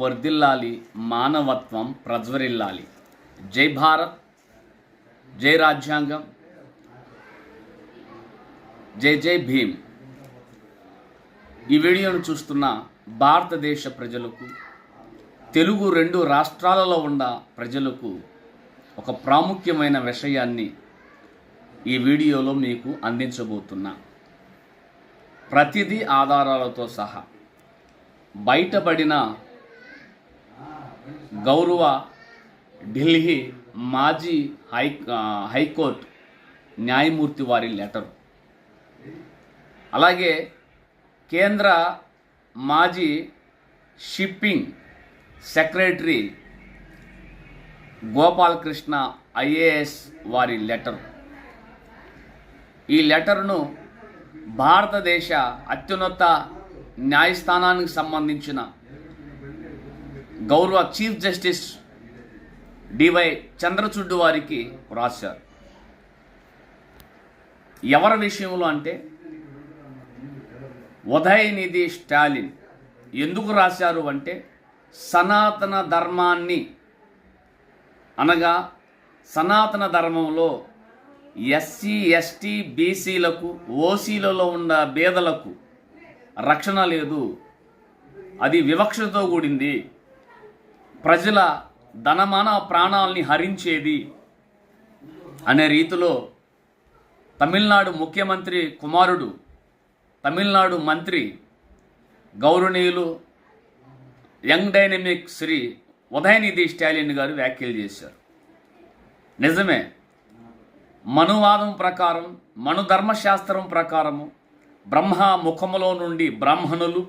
వర్ధిల్లాలి మానవత్వం ప్రజ్వరిల్లాలి. జై భారత్ జై రాజ్యాంగం జై జై భీమ్. ఈ వీడియోను చూస్తున్న భారతదేశ ప్రజలకు తెలుగు రెండు రాష్ట్రాలలో ఉన్న ప్రజలకు ఒక ప్రాముఖ్యమైన విషయాన్ని ఈ వీడియోలో మీకు అందించబోతున్నా. ప్రతిదీ ఆధారాలతో సహా బయటపడిన గౌరవ ఢిల్లీ మాజీ హై హైకోర్టు న్యాయమూర్తి వారి లెటరు. అలాగే కేంద్ర మాజీ షిప్పింగ్ సెక్రటరీ గోపాలకృష్ణ ఐఏఎస్ వారి లెటర్. ఈ లెటర్ను భారతదేశ అత్యున్నత న్యాయస్థానానికి సంబంధించిన గౌరవ చీఫ్ జస్టిస్ డివై చంద్రచూడ్డు వారికి రాశారు. ఎవరి విషయంలో అంటే ఉదయనిధి స్టాలిన్ ఎందుకు రాశారు అంటే సనాతన ధర్మాన్ని అనగా సనాతన ధర్మంలో ఎస్సీ ఎస్టీ బీసీలకు ఓసీలలో ఉన్న బేదలకు రక్షణ లేదు అది వివక్షతో కూడింది. ప్రజల ధనమాన ప్రాణాల్ని హరించేది అనే రీతిలో తమిళనాడు ముఖ్యమంత్రి కుమారుడు తమిళనాడు మంత్రి గౌరవనీయులు యంగ్ డైనమిక్ శ్రీ ఉదయనిధి స్టాలిన్ గారు వ్యాఖ్యలు చేశారు. నిజమే మనువాదం ప్రకారం మనుధర్మశాస్త్రం ప్రకారము బ్రహ్మ ముఖములో నుండి బ్రాహ్మణులు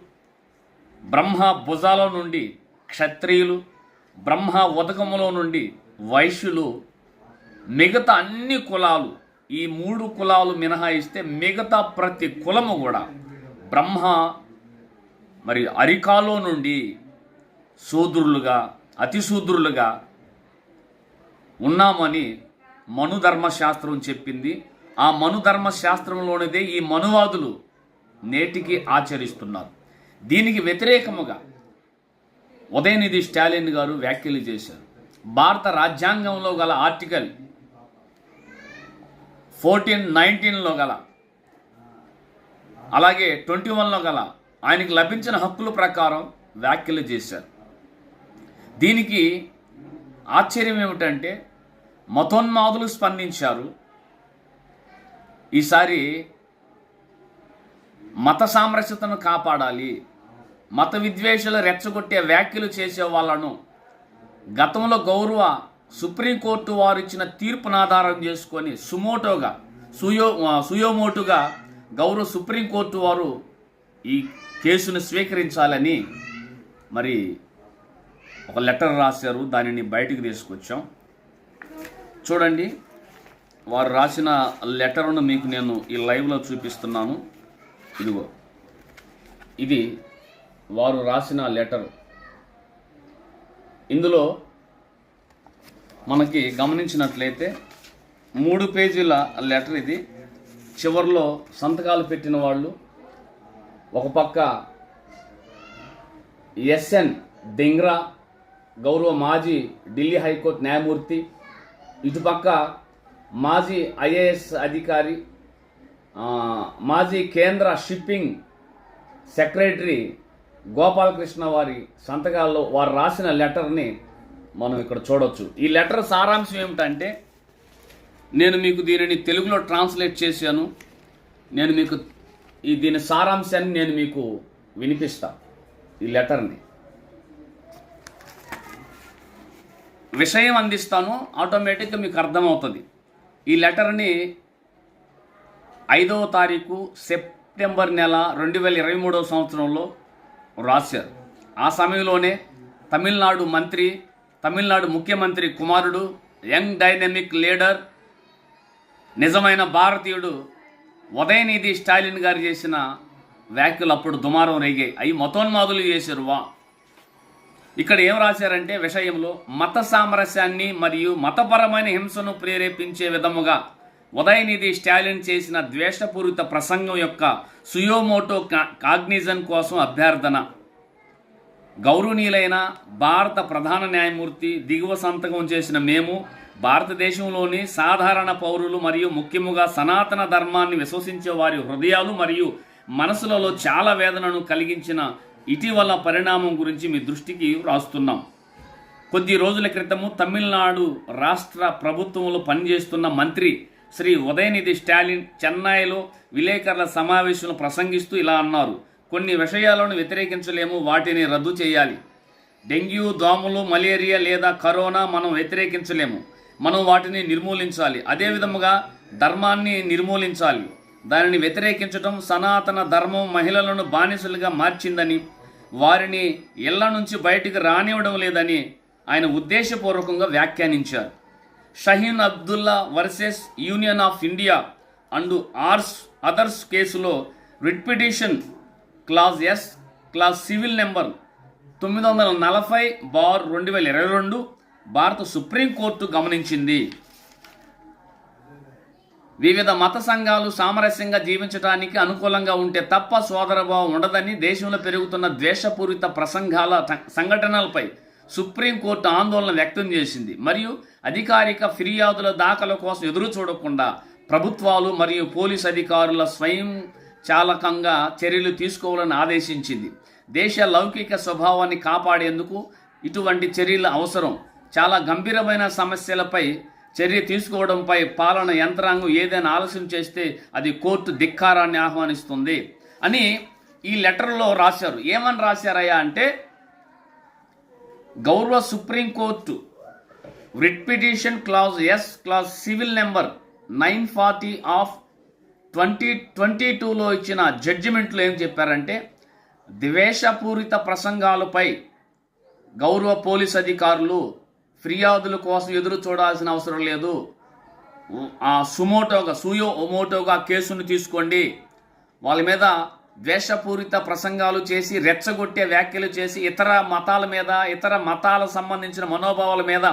బ్రహ్మ భుజాల నుండి క్షత్రియులు బ్రహ్మ ఉదకములో నుండి వైశ్యులు మిగతా అన్ని కులాలు ఈ మూడు కులాలు మినహాయిస్తే మిగతా ప్రతి కులము కూడా బ్రహ్మ మరి అరికాలో నుండి శూద్రులుగా అతిశూద్రులుగా ఉన్నామని మనుధర్మశాస్త్రం చెప్పింది. ఆ మనుధర్మశాస్త్రంలోనిదే ఈ మనువాదులు నేటికి ఆచరిస్తున్నారు. దీనికి వ్యతిరేకముగా ఉదయనిధి స్టాలిన్ గారు వ్యాఖ్యలు చేశారు. భారత రాజ్యాంగంలో గల ఆర్టికల్ ఫోర్టీన్ నైన్టీన్లో గల అలాగే ట్వంటీ వన్లో గల ఆయనకు లభించిన హక్కుల ప్రకారం వ్యాఖ్యలు చేశారు. దీనికి ఆశ్చర్యం ఏమిటంటే మతోన్మాదులు స్పందించారు. ఈసారి మత సామరస్యతను కాపాడాలి. మత విద్వేషాలు రెచ్చగొట్టే వ్యాఖ్యలు చేసే వాళ్ళను గతంలో గౌరవ సుప్రీంకోర్టు వారు ఇచ్చిన తీర్పును ఆధారం చేసుకొని సుమోటోగా సుయో సుయోమోటుగా గౌరవ సుప్రీంకోర్టు వారు ఈ కేసును స్వీకరించాలని మరి ఒక లెటర్ రాశారు. దానిని బయటకు తీసుకొచ్చాం. చూడండి వారు రాసిన లెటర్ను మీకు నేను ఈ లైవ్లో చూపిస్తున్నాను. ఇదిగో ఇది వారు రాసిన లెటర్ ఇందులో మనకి గమనించినట్లయితే మూడు పేజీల లెటర్ ఇది. చివరిలో సంతకాలు పెట్టిన వాళ్ళు ఒక పక్క ఎస్ఎన్ దింగ్రా గౌరవ మాజీ ఢిల్లీ హైకోర్టు న్యాయమూర్తి ఇటుపక్క మాజీ ఐఏఎస్ అధికారి మాజీ కేంద్ర షిప్పింగ్ సెక్రటరీ గోపాలకృష్ణ వారి సంతకాల్లో వారు రాసిన లెటర్ని మనం ఇక్కడ చూడొచ్చు. ఈ లెటర్ సారాంశం ఏమిటంటే నేను మీకు దీనిని తెలుగులో ట్రాన్స్లేట్ చేశాను. నేను మీకు ఈ దీని సారాంశాన్ని నేను మీకు వినిపిస్తా. ఈ లెటర్ని. విషయం అందిస్తాను ఆటోమేటిక్గా మీకు అర్థమవుతుంది. ఈ లెటర్ని ఐదవ తారీఖు సెప్టెంబర్ నెల రెండు వేల ఇరవై మూడవ సంవత్సరంలో రాశారు. ఆ సమయంలోనే తమిళనాడు మంత్రి తమిళనాడు ముఖ్యమంత్రి కుమారుడు యంగ్ డైనమిక్ లీడర్ నిజమైన భారతీయుడు ఉదయనిధి స్టాలిన్ గారు చేసిన వ్యాఖ్యలు అప్పుడు దుమారం రేగాయి అవి మతోన్మాదులు చేశారు. వా. ఇక్కడ ఏం రాశారంటే విషయంలో మత సామరస్యాన్ని మరియు మతపరమైన హింసను ప్రేరేపించే విధముగా ఉదయనిధి స్టాలిన్ చేసిన ద్వేషపూరిత ప్రసంగం యొక్క సుయోమోటో కా కాగ్నిజన్ కోసం అభ్యర్థన. గౌరవనీయులైన భారత ప్రధాన న్యాయమూర్తి దిగువ సంతకం చేసిన మేము భారతదేశంలోని సాధారణ పౌరులు మరియు ముఖ్యముగా సనాతన ధర్మాన్ని విశ్వసించే వారి హృదయాలు మరియు మనసులలో చాలా వేదనను కలిగించిన ఇటీవల పరిణామం గురించి మీ దృష్టికి వ్రాస్తున్నాం. కొద్ది రోజుల క్రితము తమిళనాడు రాష్ట్ర ప్రభుత్వంలో పనిచేస్తున్న మంత్రి శ్రీ ఉదయనిధి స్టాలిన్ చెన్నైలో విలేకరుల సమావేశంలో ప్రసంగిస్తూ ఇలా అన్నారు. కొన్ని విషయాలను వ్యతిరేకించలేము వాటిని రద్దు చేయాలి. డెంగ్యూ దోమలు మలేరియా లేదా కరోనా మనం వ్యతిరేకించలేము. మనం వాటిని నిర్మూలించాలి. అదే విధముగా ధర్మాన్ని నిర్మూలించాలి. దానిని వ్యతిరేకించడం సనాతన ధర్మం మహిళలను బానిసలుగా మార్చిందని వారిని ఇళ్ళ నుంచి బయటికి రానివ్వడం లేదని ఆయన ఉద్దేశపూర్వకంగా వ్యాఖ్యానించారు. Shaheen Abdullah versus union of India and ors others కేసులో writ petition clause S clause civil number తొమ్మిది వందల నలభై బార్ రెండు వేల ఇరవై రెండు భారత సుప్రీంకోర్టు గమనించింది. వివిధ మత సంఘాలు సామరస్యంగా జీవించడానికి అనుకూలంగా ఉంటే తప్ప సోదరభావం ఉండదని దేశంలో పెరుగుతున్న ద్వేషపూరిత ప్రసంగాల సంఘటనలపై సుప్రీంకోర్టు ఆందోళన వ్యక్తం చేసింది. మరియు అధికారిక ఫిర్యాదుల దాఖల కోసం ఎదురు చూడకుండా ప్రభుత్వాలు మరియు పోలీస్ అధికారుల స్వయం చాలకంగా చర్యలు తీసుకోవాలని ఆదేశించింది. దేశ లౌకిక స్వభావాన్ని కాపాడేందుకు ఇటువంటి చర్యలు అవసరం. చాలా గంభీరమైన సమస్యలపై చర్య తీసుకోవడంపై పాలన యంత్రాంగం ఏదైనా ఆలస్యం చేస్తే అది కోర్టు ధిక్కారాన్ని ఆహ్వానిస్తుంది అని ఈ లెటర్లో రాశారు. ఏమని రాశారయ్యా అంటే గౌరవ supreme court writ petition clause S clause civil number nine forty of twenty twenty టూలో ఇచ్చిన జడ్జిమెంట్లో ఏం చెప్పారంటే ద్వేషపూరిత ప్రసంగాలపై గౌరవ పోలీస్ అధికారులు ఫిర్యాదుల కోసం ఎదురు చూడాల్సిన అవసరం లేదు. ఆ సుమోటోగా సుయో ఒమోటోగా కేసును తీసుకోండి. వాళ్ళ మీద ద్వేషపూరిత ప్రసంగాలు చేసి రెచ్చగొట్టే వ్యాఖ్యలు చేసి ఇతర మతాల మీద ఇతర మతాల సంబంధించిన మనోభావాల మీద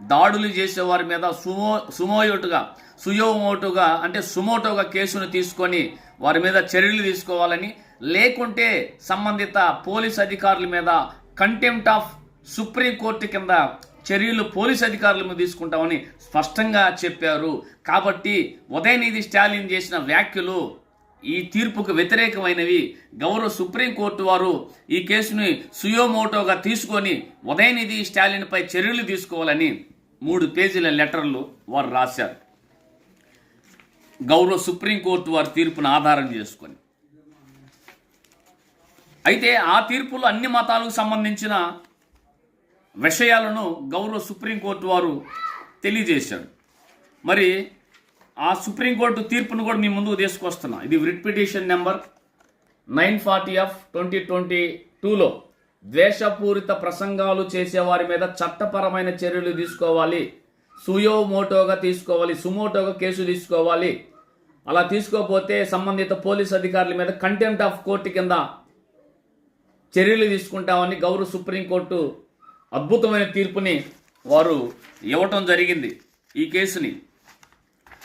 దాడులు చేసే వారి మీద సుమో సుమోయోటుగా సుయోమోటుగా అంటే సుమోటోగా కేసును తీసుకొని వారి మీద చర్యలు తీసుకోవాలని లేకుంటే సంబంధిత పోలీస్ అధికారుల మీద కంటెంప్ట్ ఆఫ్ సుప్రీంకోర్టు కింద చర్యలు పోలీస్ అధికారుల మీద తీసుకుంటామని స్పష్టంగా చెప్పారు. కాబట్టి ఉదయనిధి స్టాలిన్ చేసిన వ్యాఖ్యలు ఈ తీర్పుకు వ్యతిరేకమైనవి గౌరవ సుప్రీంకోర్టు వారు ఈ కేసుని సుయోమోటోగా తీసుకొని ఉదయనిధి స్టాలిన్పై చర్యలు తీసుకోవాలని మూడు పేజీల లెటర్లు వారు రాశారు. గౌరవ సుప్రీంకోర్టు వారి తీర్పును ఆధారం చేసుకొని. అయితే ఆ తీర్పులో అన్ని మతాలకు సంబంధించిన విషయాలను గౌరవ సుప్రీంకోర్టు వారు తెలియజేశాడు మరి ఆ సుప్రీంకోర్టు తీర్పును కూడా మీ ముందుకు తీసుకొస్తున్నా. ఇది writ petition number nine forty of twenty twenty టూలో ద్వేషపూరిత ప్రసంగాలు చేసేవారి మీద చట్టపరమైన చర్యలు తీసుకోవాలి. సుయోమోటోగా తీసుకోవాలి సుమోటోగా కేసు తీసుకోవాలి. అలా తీసుకోకపోతే సంబంధిత పోలీస్ అధికారుల మీద కంటెంప్ట్ ఆఫ్ కోర్టు కింద చర్యలు తీసుకుంటామని గౌరవ సుప్రీంకోర్టు అద్భుతమైన తీర్పుని వారు ఇవ్వటం జరిగింది. ఈ కేసుని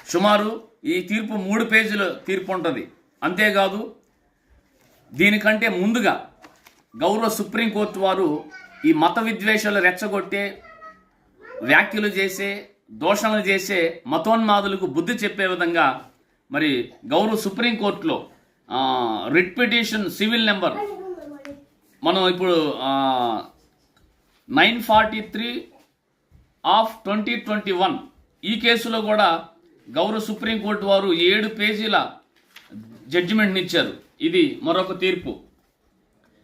సుమారు ఈ తీర్పు మూడు పేజీల తీర్పు ఉంటుంది. అంతేకాదు దీనికంటే ముందుగా గౌరవ సుప్రీంకోర్టు వారు ఈ మత విద్వేషాలు రెచ్చగొట్టే వ్యాఖ్యలు చేసే దోషణలు చేసే మతోన్మాదులకు బుద్ధి చెప్పే విధంగా మరి గౌరవ సుప్రీంకోర్టులో రిట్ పిటిషన్ సివిల్ నెంబర్ మనం ఇప్పుడు nine forty three of twenty twenty one ఈ కేసులో కూడా గౌరవ సుప్రీంకోర్టు వారు ఏడు పేజీల జడ్జిమెంట్ని ఇచ్చారు. ఇది మరొక తీర్పు.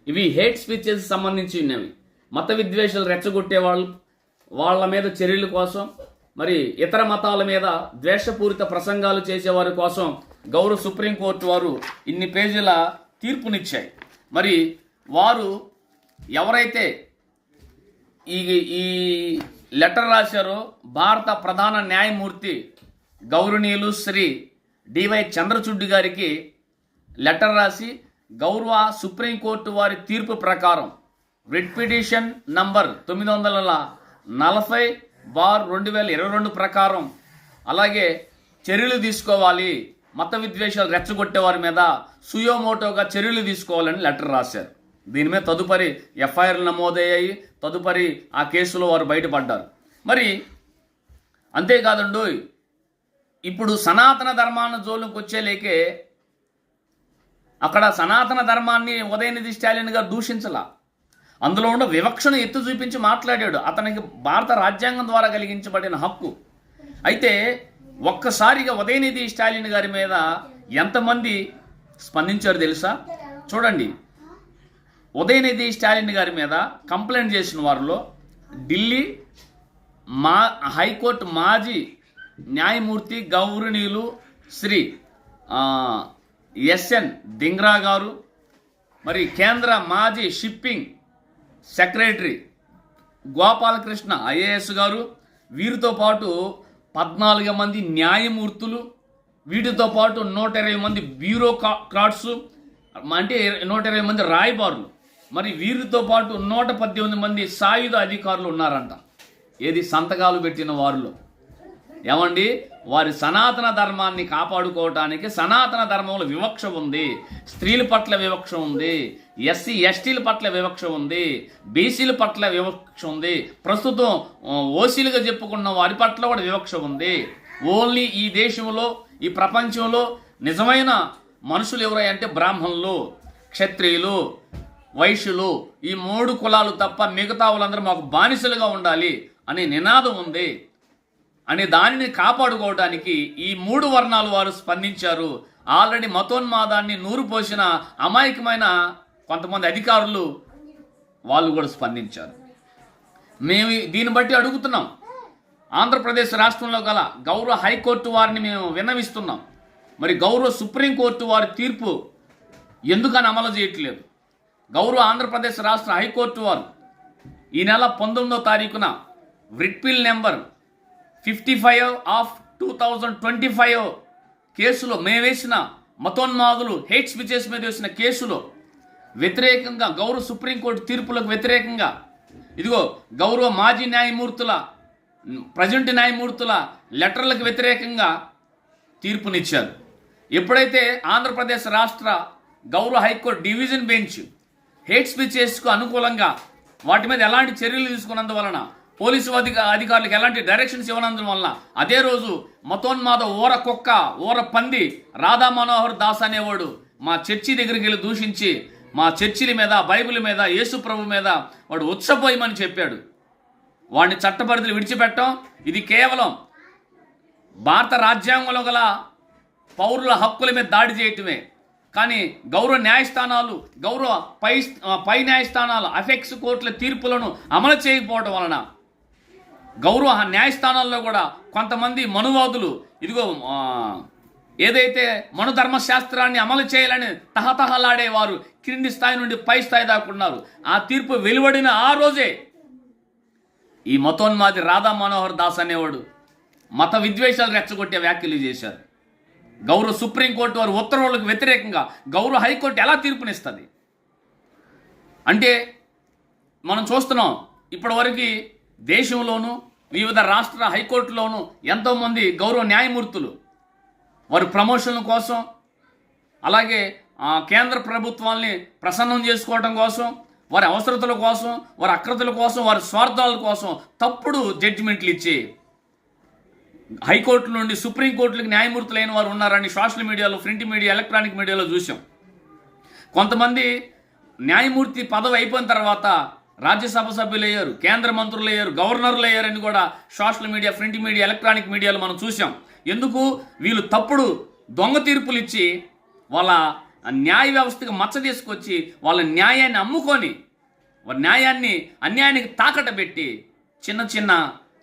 ఇవి హేట్ స్పీచెస్ సంబంధించినవి మత విద్వేషాలు రెచ్చగొట్టే వాళ్ళు వాళ్ళ మీద చర్యల కోసం మరి ఇతర మతాల మీద ద్వేషపూరిత ప్రసంగాలు చేసేవారి కోసం గౌరవ సుప్రీంకోర్టు వారు ఇన్ని పేజీల తీర్పునిచ్చాయి. మరి వారు ఎవరైతే ఈ ఈ లెటర్ రాశారో భారత ప్రధాన న్యాయమూర్తి గౌరవనీయులు శ్రీ డివై చంద్రచూడ్ గారికి లెటర్ రాసి గౌరవ సుప్రీంకోర్టు వారి తీర్పు ప్రకారం రిట్ పిటిషన్ నంబర్ తొమ్మిది వందల నలభై బార్ రెండు వేల ఇరవై రెండు ప్రకారం అలాగే చర్యలు తీసుకోవాలి మత విద్వేషాలు రెచ్చగొట్టే వారి మీద సుయోమోటోగా చర్యలు తీసుకోవాలని లెటర్ రాశారు. దీని మీద తదుపరి ఎఫ్ఐఆర్లు నమోదయ్యాయి తదుపరి ఆ కేసులో వారు బయటపడ్డారు. మరి అంతేకాదండి ఇప్పుడు సనాతన ధర్మాన్ని జోలికి వచ్చేలేకే అక్కడ సనాతన ధర్మాన్ని ఉదయనిధి స్టాలిన్ గారు దూషించలా. అందులో ఉన్న వివక్షను ఎత్తు చూపించి మాట్లాడాడు. అతనికి భారత రాజ్యాంగం ద్వారా కలిగించబడిన హక్కు. అయితే ఒక్కసారిగా ఉదయనిధి స్టాలిన్ గారి మీద ఎంతమంది స్పందించారు తెలుసా? చూడండి. ఉదయనిధి స్టాలిన్ గారి మీద కంప్లైంట్ చేసిన వారిలో ఢిల్లీ మా హైకోర్టు మాజీ న్యాయమూర్తి గౌరణీయులు శ్రీ ఎస్ఎన్ దింగ్రా గారు మరి కేంద్ర మాజీ షిప్పింగ్ సెక్రటరీ గోపాలకృష్ణ ఐఏఎస్ గారు వీరితో పాటు పద్నాలుగు మంది న్యాయమూర్తులు వీటితో పాటు నూట ఇరవై మంది బ్యూరోక్రాట్స్ అంటే నూట ఇరవై మంది రాయబారులు. మరి వీరితో పాటు నూట పద్దెనిమిది మంది సాయుధ అధికారులు ఉన్నారంట. ఏది సంతకాలు పెట్టిన వారిలో. ఏమండి? వారి సనాతన ధర్మాన్ని కాపాడుకోవటానికి సనాతన ధర్మంలో వివక్ష ఉంది. స్త్రీల పట్ల వివక్ష ఉంది. ఎస్సీ ఎస్టీల పట్ల వివక్ష ఉంది. బీసీల పట్ల వివక్ష ఉంది. ప్రస్తుతం ఓసీలుగా చెప్పుకున్న వారి పట్ల కూడా వివక్ష ఉంది. ఓన్లీ ఈ దేశంలో ఈ ప్రపంచంలో నిజమైన మనుషులు ఎవరై అంటే బ్రాహ్మణులు క్షత్రియులు వైశ్యులు. ఈ మూడు కులాలు తప్ప మిగతా వాళ్ళందరూ మాకు బానిసలుగా ఉండాలి అనే నినాదం ఉంది. అనే దానిని కాపాడుకోవడానికి ఈ మూడు వర్ణాలు వారు స్పందించారు. ఆల్రెడీ మతోన్మాదాన్ని నూరు పోసిన అమాయకమైన కొంతమంది అధికారులు వాళ్ళు కూడా స్పందించారు. మేము దీన్ని బట్టి అడుగుతున్నాం. ఆంధ్రప్రదేశ్ రాష్ట్రంలో గల గౌరవ హైకోర్టు వారిని మేము విన్నవిస్తున్నాం. మరి గౌరవ సుప్రీంకోర్టు వారి తీర్పు ఎందుకని అమలు చేయట్లేదు? గౌరవ ఆంధ్రప్రదేశ్ రాష్ట్ర హైకోర్టు వారు ఈ నెల పంతొమ్మిదో తారీఖున writ PIL number fifty five of two thousand twenty five కేసులో మేము వేసిన మతోన్మాదులు హేట్ స్పీచెస్ మీద వేసిన కేసులో వ్యతిరేకంగా గౌరవ సుప్రీంకోర్టు తీర్పులకు వ్యతిరేకంగా ఇదిగో గౌరవ మాజీ న్యాయమూర్తుల ప్రజెంట్ న్యాయమూర్తుల లెటర్లకు వ్యతిరేకంగా తీర్పునిచ్చారు. ఎప్పుడైతే ఆంధ్రప్రదేశ్ రాష్ట్ర గౌరవ high court division bench hate స్పీచెస్కు అనుకూలంగా వాటి మీద ఎలాంటి చర్యలు తీసుకున్నందువలన పోలీసు అధిక అధికారులకు ఎలాంటి డైరెక్షన్స్ ఇవ్వనందువలన అదే రోజు మతోన్మాద ఊర కుక్క ఊర పంది రాధా మనోహర్ దాస్ అనేవాడు మా చర్చి దగ్గరికి వెళ్ళి దూషించి మా చర్చిల మీద బైబిల్ మీద యేసు ప్రభు మీద వాడు ఉత్సపోయమని చెప్పాడు. వాడిని చట్టపరిధిలో విడిచిపెట్టం. ఇది కేవలం భారత రాజ్యాంగంలో గల పౌరుల హక్కుల మీద దాడి చేయటమే. కానీ గౌరవ న్యాయస్థానాలు గౌరవ పై పై న్యాయస్థానాలు అఫెక్స్ కోర్టుల తీర్పులను అమలు చేయకపోవడం వలన గౌరవ న్యాయస్థానాల్లో కూడా కొంతమంది మనువాదులు ఇదిగో ఏదైతే మను ధర్మశాస్త్రాన్ని అమలు చేయాలని తహతహలాడేవారు క్రింది స్థాయి నుండి పై స్థాయి దాకా ఉన్నారు. ఆ తీర్పు వెలువడిన ఆ రోజే ఈ మతోన్మాది రాధా మనోహర్ దాస్ అనేవాడు మత విద్వేషాలు రెచ్చగొట్టే వ్యాఖ్యలు చేశారు. గౌరవ సుప్రీంకోర్టు వారి ఉత్తర్వులకు వ్యతిరేకంగా గౌరవ హైకోర్టు ఎలా తీర్పునిస్తుంది? అంటే మనం చూస్తున్నాం ఇప్పటివరకు దేశంలోనూ వివిధ రాష్ట్ర హైకోర్టులోనూ ఎంతోమంది గౌరవ న్యాయమూర్తులు వారి ప్రమోషన్ల కోసం అలాగే ఆ, కేంద్ర ప్రభుత్వాల్ని ప్రసన్నం చేసుకోవడం కోసం వారి అవసరతల కోసం వారి అక్రతల కోసం వారి స్వార్థాల కోసం తప్పుడు జడ్జిమెంట్లు ఇచ్చి హైకోర్టు నుండి సుప్రీంకోర్టులకు న్యాయమూర్తులైన వారు ఉన్నారని సోషల్ మీడియాలో ప్రింట్ మీడియా ఎలక్ట్రానిక్ మీడియాలో చూసాం. కొంతమంది న్యాయమూర్తి పదవి అయిపోయిన తర్వాత రాజ్యసభ సభ్యులు అయ్యారు కేంద్ర మంత్రులు అయ్యారు గవర్నర్లు అయ్యారని కూడా social media print media electronic మీడియాలో మనం చూసాం ఎందుకు? వీళ్ళు తప్పుడు దొంగ తీర్పులు ఇచ్చి వాళ్ళ న్యాయ వ్యవస్థకు మచ్చ తీసుకొచ్చి వాళ్ళ న్యాయాన్ని అమ్ముకొని వాళ్ళ న్యాయాన్ని అన్యాయానికి తాకట పెట్టి చిన్న చిన్న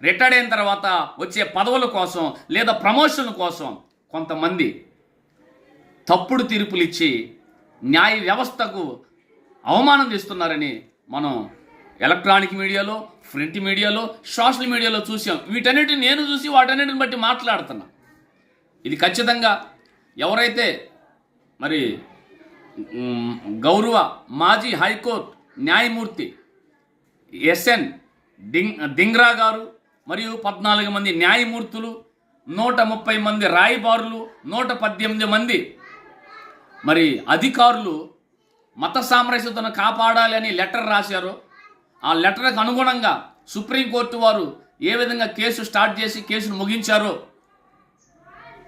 రిటైర్డ్ అయిన తర్వాత వచ్చే పదవుల కోసం లేదా ప్రమోషన్ కోసం కొంతమంది తప్పుడు తీర్పులు ఇచ్చి న్యాయ వ్యవస్థకు అవమానం చేస్తున్నారని మనం ఎలక్ట్రానిక్ మీడియాలో ప్రింట్ మీడియాలో సోషల్ మీడియాలో చూసాం. వీటన్నిటిని నేను చూసి వాటన్నిటిని బట్టి మాట్లాడుతున్నా. ఇది ఖచ్చితంగా ఎవరైతే మరి గౌరవ మాజీ హైకోర్టు న్యాయమూర్తి ఎస్ఎన్ డింగ్ దింగ్రా గారు మరియు పద్నాలుగు మంది న్యాయమూర్తులు నూట ముప్పై మంది రాయబారులు నూట పద్దెనిమిది మంది మరి అధికారులు మత సామరస్యతను కాపాడాలి అని లెటర్ రాశారో. ఆ లెటర్కు అనుగుణంగా సుప్రీంకోర్టు వారు ఏ విధంగా కేసు స్టార్ట్ చేసి కేసును ముగించారో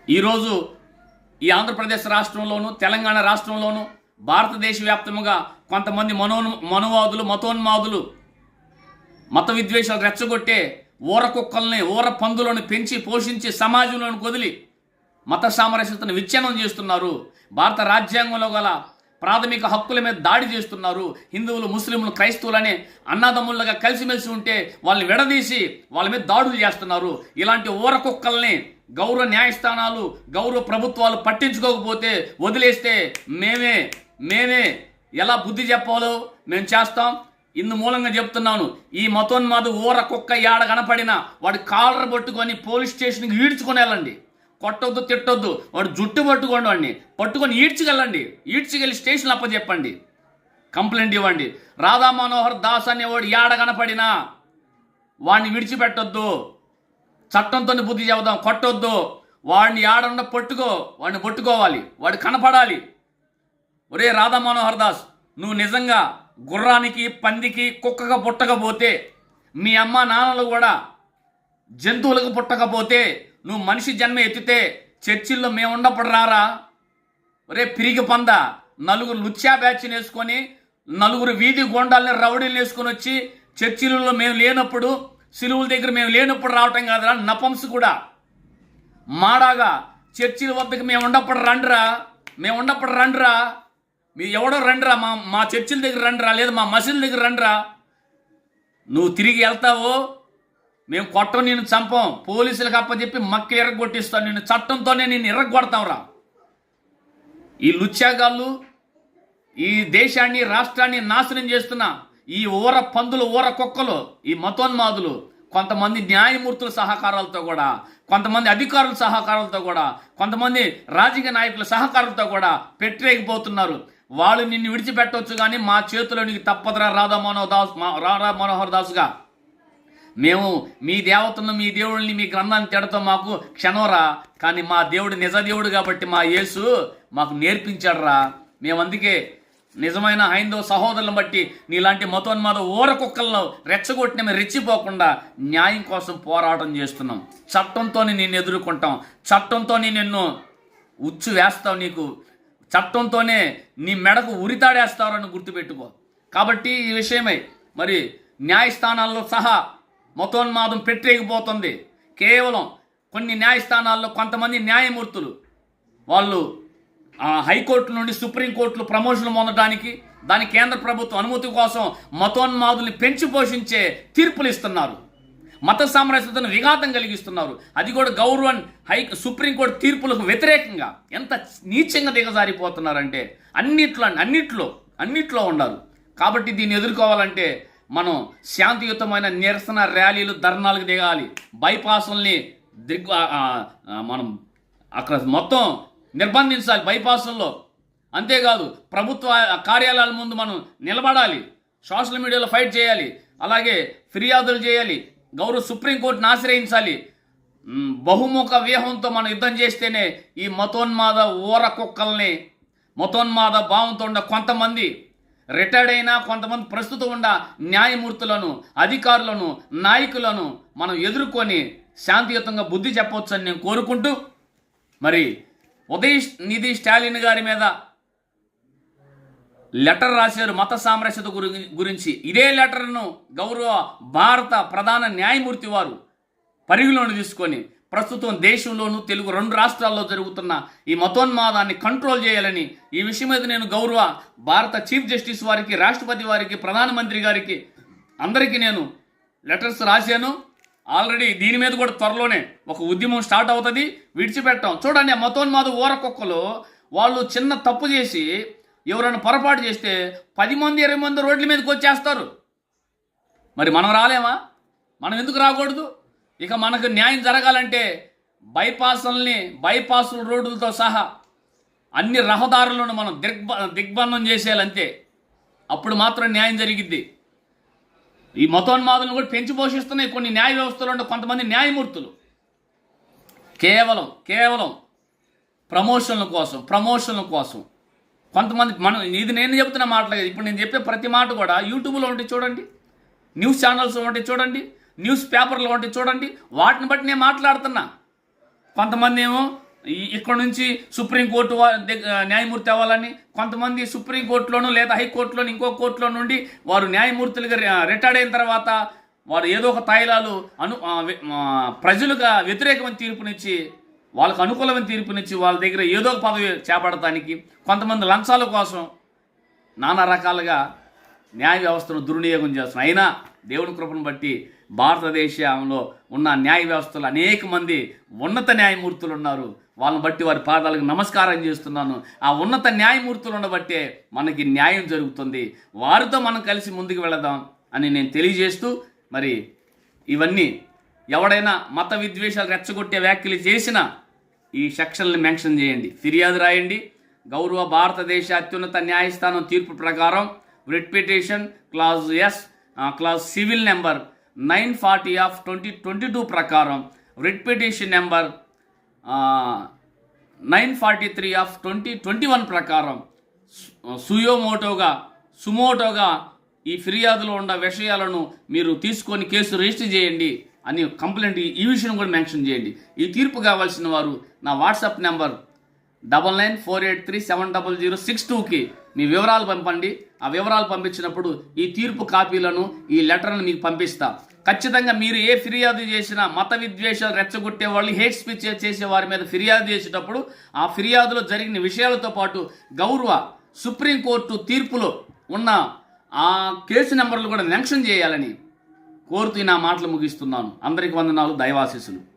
ఈరోజు ఈ ఆంధ్రప్రదేశ్ రాష్ట్రంలోను తెలంగాణ రాష్ట్రంలోను భారతదేశ వ్యాప్తముగా కొంతమంది మనో మనోవాదులు మతోన్మాదులు మత విద్వేషాలు రెచ్చగొట్టే ఊర కుక్కల్ని ఊర పందులను పెంచి పోషించి సమాజంలోని వదిలి మత సామరస్యతను విచ్ఛిన్నం చేస్తున్నారు. భారత రాజ్యాంగంలో గల ప్రాథమిక హక్కుల మీద దాడి చేస్తున్నారు. హిందువులు ముస్లింలు క్రైస్తవులని అన్నదమ్ములుగా కలిసిమెలిసి ఉంటే వాళ్ళని విడదీసి వాళ్ళ మీద దాడులు చేస్తున్నారు. ఇలాంటి ఊర కుక్కల్ని గౌరవ న్యాయస్థానాలు గౌరవ ప్రభుత్వాలు పట్టించుకోకపోతే వదిలేస్తే మేమే మేమే ఎలా బుద్ధి చెప్పాలో మేము చేస్తాం. ఇందు మూలంగా చెప్తున్నాను. ఈ మతోన్మాదు ఊర కుక్క ఏడ కనపడినా వాడి కాలర్ పట్టుకొని పోలీస్ స్టేషన్కి ఈడ్చుకొని వెళ్ళండి. కొట్టొద్దు తిట్టొద్దు. వాడు జుట్టు పట్టుకోండి వాడిని. పట్టుకొని ఈడ్చుకెళ్ళండి. ఈడ్చుకెళ్ళి స్టేషన్లో అప్పచెప్పండి. కంప్లైంట్ ఇవ్వండి. రాధా మనోహర్ దాస్ అనేవాడు ఏడ కనపడినా వాడిని విడిచిపెట్టొద్దు. చట్టంతో బుద్ధి చెబుదాం. కొట్టొద్దు. వాడిని ఏడన్న పట్టుకో. వాడిని పట్టుకోవాలి. వాడు కనపడాలి. ఒరే రాధా మనోహర్ దాస్ నువ్వు నిజంగా గుర్రానికి పందికి కుక్కగా పుట్టకపోతే మీ అమ్మ నాన్నలు కూడా జంతువులకు పుట్టకపోతే నువ్వు మనిషి జన్మ ఎత్తితే చర్చిల్లో మేము ఉండప్పుడు రారా రే పిరిగి పంద నలుగురు లుచ్చా బ్యాచ్ని వేసుకొని నలుగురు వీధి గోండాలని రౌడీలు వేసుకొని వచ్చి చర్చిలలో మేము లేనప్పుడు సిలువుల దగ్గర మేము లేనప్పుడు రావటం కాదురా నపంసు కూడా. మాడాగా చర్చిల వద్దకు మేము ఉండప్పుడు రండిరా. మేము ఉండప్పుడు రండిరా. మీ ఎవడో రండిరా మా మా చర్చిల దగ్గర రండిరా లేదా మా మసీదుల దగ్గర రండిరా. నువ్వు తిరిగి వెళ్తావో మేము కొట్టం నిన్ను చంపం. పోలీసులకు అప్పచెప్పి మక్క ఎర్రగొట్టిస్తాం నిన్ను చట్టంతోనే నేను ఎర్రగొడతాంరా ఈ లుచ్చాగాళ్ళు ఈ దేశాన్ని రాష్ట్రాన్ని నాశనం చేస్తున్న ఈ ఊర పందులు ఊర కుక్కలు ఈ మతోన్మాదులు కొంతమంది న్యాయమూర్తుల సహకారాలతో కూడా కొంతమంది అధికారుల సహకారాలతో కూడా కొంతమంది రాజకీయ నాయకుల సహకారంతో కూడా పెట్టరేగిపోతున్నారు. వాళ్ళు నిన్ను విడిచిపెట్టవచ్చు కానీ మా చేతిలో నీకు తప్పదురా రాధా మనోహర్ దాస్ మా- రాధా మనోహర్ దాస్గా. మేము మీ దేవతను మీ దేవుడిని మీ గ్రంథాన్ని తిడతాం మాకు క్షణంరా. కానీ మా దేవుడు నిజ దేవుడు కాబట్టి మా యేసు మాకు నేర్పించాడురా. మేము అందుకే నిజమైన హైందవ సహోదరులను బట్టి నీలాంటి మతోన్మాద ఊర కుక్కలను రెచ్చగొట్టిన మేము రెచ్చిపోకుండా న్యాయం కోసం పోరాటం చేస్తున్నాం. చట్టంతోనే నిన్ను ఎదుర్కొంటాం. చట్టంతోనే నిన్ను ఉచ్చు వేస్తావు నీకు. చట్టంతోనే నీ మెడకు ఉరితాడేస్తారని గుర్తుపెట్టుకో. కాబట్టి ఈ విషయమై మరి న్యాయస్థానాల్లో సహా మతోన్మాదం పెట్టేయకపోతుంది కేవలం కొన్ని న్యాయస్థానాల్లో కొంతమంది న్యాయమూర్తులు వాళ్ళు హైకోర్టు నుండి సుప్రీంకోర్టులు ప్రమోషన్లు పొందడానికి దాని కేంద్ర ప్రభుత్వం అనుమతి కోసం మతోన్మాదుల్ని పెంచి పోషించే తీర్పులు ఇస్తున్నారు. మత సామరస్యతను విఘాతం కలిగిస్తున్నారు. అది కూడా గౌరవం హై సుప్రీంకోర్టు తీర్పులకు వ్యతిరేకంగా. ఎంత నీచంగా దిగజారిపోతున్నారంటే అన్నిట్లో అన్నిట్లో అన్నిట్లో ఉన్నారు. కాబట్టి దీన్ని ఎదుర్కోవాలంటే మనం శాంతియుతమైన నిరసన ర్యాలీలు ధర్నాలకు దిగాలి. బైపాసుల్ని దిగ్ మనం అక్కడ మొత్తం నిర్బంధించాలి బైపాసుల్లో. అంతేకాదు ప్రభుత్వ కార్యాలయాల ముందు మనం నిలబడాలి. సోషల్ మీడియాలో ఫైట్ చేయాలి. అలాగే ఫిర్యాదులు చేయాలి. గౌరవ సుప్రీంకోర్టును ఆశ్రయించాలి. బహుముఖ వ్యూహంతో మనం యుద్ధం చేస్తేనే ఈ మతోన్మాద ఊర కుక్కల్ని మతోన్మాద భావంతో ఉన్న కొంతమంది రిటైర్డ్ అయినా కొంతమంది ప్రస్తుతం ఉన్న న్యాయమూర్తులను అధికారులను నాయకులను మనం ఎదుర్కొని శాంతియుతంగా బుద్ధి చెప్పవచ్చని నేను కోరుకుంటూ మరి ఉదయ్ నిధి స్టాలిన్ గారి మీద లెటర్ రాశారు మత సామరస్యత గురించి. ఇదే లెటర్ను గౌరవ భారత ప్రధాన న్యాయమూర్తి వారు పరిగణలోకి తీసుకొని ప్రస్తుతం దేశంలోనూ తెలుగు రెండు రాష్ట్రాల్లో జరుగుతున్న ఈ మతోన్మాదాన్ని కంట్రోల్ చేయాలని ఈ విషయం మీద నేను గౌరవ భారత చీఫ్ జస్టిస్ వారికి రాష్ట్రపతి వారికి ప్రధానమంత్రి గారికి అందరికీ నేను లెటర్స్ రాశాను. ఆల్రెడీ దీని మీద కూడా త్వరలోనే ఒక ఉద్యమం స్టార్ట్ అవుతుంది. విడిచిపెట్టాం. చూడండి ఆ మతోన్మాద ఊరకొక్కలు వాళ్ళు చిన్న తప్పు చేసి ఎవరైనా పొరపాటు చేస్తే పది మంది ఇరవై మంది రోడ్ల మీదకి వచ్చేస్తారు. మరి మనం రాలేమా? మనం ఎందుకు రాకూడదు? ఇక మనకు న్యాయం జరగాలంటే బైపాసుల్ని బైపాసుల రోడ్లతో సహా అన్ని రహదారులను మనం దిగ్బ దిగ్బంధం చేసేయాలంతే. అప్పుడు మాత్రం న్యాయం జరిగిద్ది. ఈ మతోన్మాదులను కూడా పెంచి పోషిస్తున్నాయి కొన్ని న్యాయ వ్యవస్థలు ఉండే కొంతమంది న్యాయమూర్తులు. కేవలం కేవలం ప్రమోషన్ల కోసం ప్రమోషన్ల కోసం. కొంతమంది మనం ఇది నేను చెప్తున్న మాటలు ఇప్పుడు నేను చెప్పే ప్రతి మాట కూడా యూట్యూబ్లో ఉంటే చూడండి న్యూస్ ఛానల్స్ ఉంటే చూడండి న్యూస్ పేపర్లో ఉంటే చూడండి. వాటిని బట్టి నేను మాట్లాడుతున్నా. కొంతమంది ఏమో ఇక్కడ నుంచి సుప్రీంకోర్టు వా- న్యాయమూర్తి అవ్వాలని కొంతమంది సుప్రీంకోర్టులోను లేదా హైకోర్టులోను ఇంకో కోర్టులో నుండి వారు న్యాయమూర్తులుగా రిటైర్డ్ అయిన తర్వాత వారు ఏదో ఒక తాయిలాలు అను ప్రజలుగా వ్యతిరేకమైన తీర్పునిచ్చి వాళ్ళకు అనుకూలమైన తీర్పునిచ్చి వాళ్ళ దగ్గర ఏదో ఒక పదవి చేపడటానికి కొంతమంది లంచాల కోసం నానా రకాలుగా న్యాయ వ్యవస్థను దుర్వినియోగం చేస్తున్నాయి అయినా దేవుని కృపను బట్టి భారతదేశంలో ఉన్న న్యాయ వ్యవస్థలో అనేక మంది ఉన్నత న్యాయమూర్తులు ఉన్నారు. వాళ్ళని బట్టి వారి పాదాలకు నమస్కారం చేస్తున్నాను. ఆ ఉన్నత న్యాయమూర్తులు ఉండబట్టే మనకి న్యాయం జరుగుతుంది. వారితో మనం కలిసి ముందుకు వెళదాం అని నేను తెలియజేస్తూ మరి ఇవన్నీ ఎవడైనా మత విద్వేషాలు రెచ్చగొట్టే వ్యాఖ్యలు చేసిన ఈ సెక్షన్లు మెన్షన్ చేయండి. ఫిర్యాదు రాయండి. గౌరవ భారతదేశ అత్యున్నత న్యాయస్థానం తీర్పు ప్రకారం writ petition clause S clause civil number nine forty of twenty twenty two ప్రకారం writ petition number nine forty three of twenty twenty one ప్రకారం సుయోమోటోగా సుమోటోగా ఈ ఫిర్యాదులో ఉన్న విషయాలను మీరు తీసుకొని కేసు రిజిస్టర్ చేయండి అని కంప్లైంట్ ఈ- ఈ విషయం కూడా మెన్షన్ చేయండి. ఈ తీర్పు కావాల్సిన వారు నా WhatsApp number double nine four eight three seven double zero six టూకి మీ వివరాలు పంపండి. ఆ వివరాలు పంపించినప్పుడు ఈ తీర్పు కాపీలను ఈ లెటర్ను మీకు పంపిస్తా. ఖచ్చితంగా మీరు ఏ ఫిర్యాదు చేసినా మత విద్వేషాలు రెచ్చగొట్టే వాళ్ళు హేట్ స్పీచ్ చేసే వారి మీద ఫిర్యాదు చేసేటప్పుడు ఆ ఫిర్యాదులో జరిగిన విషయాలతో పాటు గౌరవ సుప్రీంకోర్టు తీర్పులో ఉన్న ఆ కేసు నెంబర్లు కూడా మెన్షన్ చేయాలని కోరుతూ నా మాటలు ముగిస్తున్నాను. అందరికి వందనాలు. దైవాశీసులు